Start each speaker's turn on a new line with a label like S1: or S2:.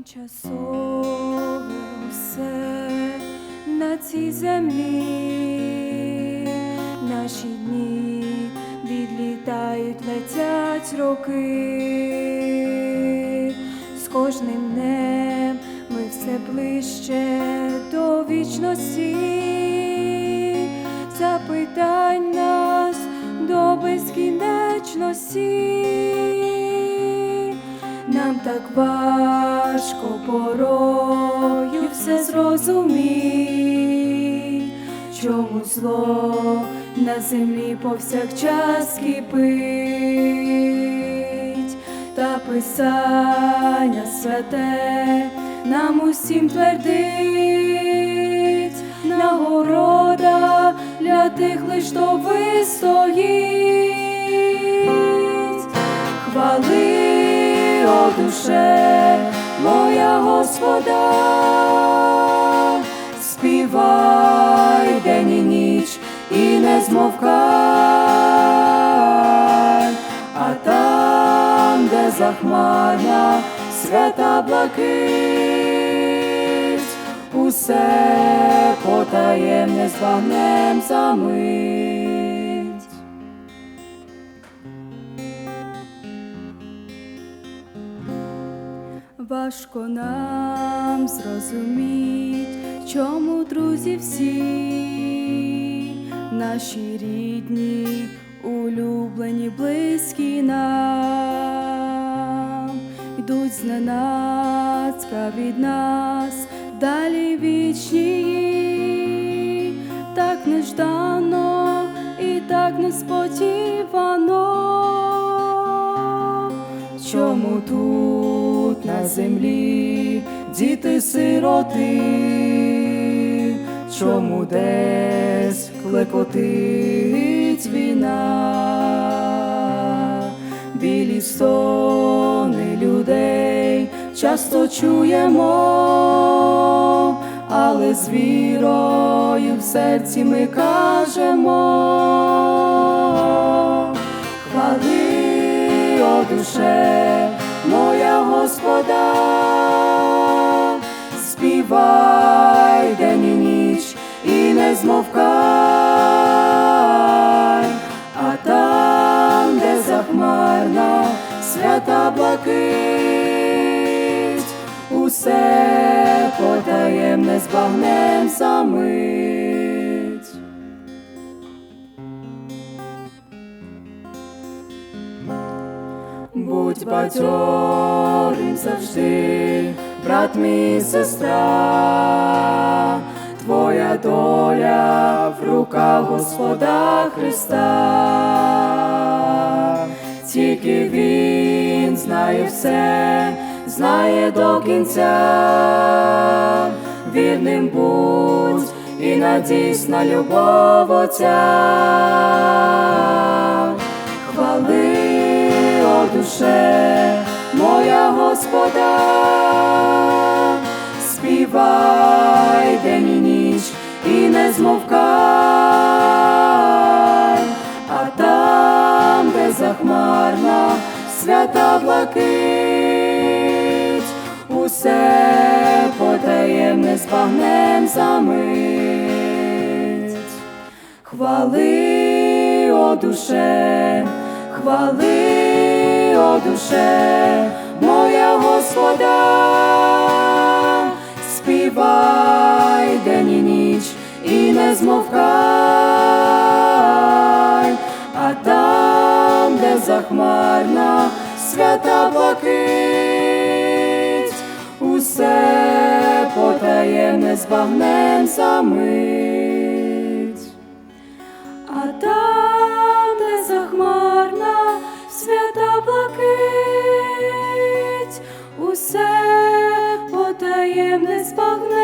S1: Тимчасове усе на цій землі, наші дні відлітають, летять роки, з кожним днем ми все ближче до вічності, запитань нас до безкінечності. Так важко порою все зрозуміть, чому зло на землі повсякчас кипить, та писання святе нам усім твердить, нагорода для тих лиш хто вистоїть. Хвали, о душе, моя Господа, співай день і ніч і не змовкай, а там, де захмарна свята блакить, усе потаємне з вогнем замить. Важко нам зрозуміть, чому друзі всі наші рідні, улюблені, близькі нам, йдуть зненацька від нас, далі вічні, так неждано і так несподівано. Чому тут землі діти сироти? Чому десь клекотить війна? Білі стони людей часто чуємо, але з вірою в серці ми кажемо. Хвали, о душе, моя Господа, співай день і ніч і не змовкай, а там, де захмарна свята блакить, усе потаємне з багнем Будь бадьорим завжди, брат мій сестра, твоя доля в руках Господа Христа, тільки Він знає все, знає до кінця, вірним будь і надійсь на любов Отця. Хвали, душе, моя Господа, співай день і ніч і не змовкай, а там, де захмарна свята блакить, усе потаємне з багнем замить. Хвали, о душе, хвали, Душе моя Господа, співай день і ніч і не змовкай, а там, де захмарна свята блакить, усе потаємне збагнем самить. А там, таємне спагне.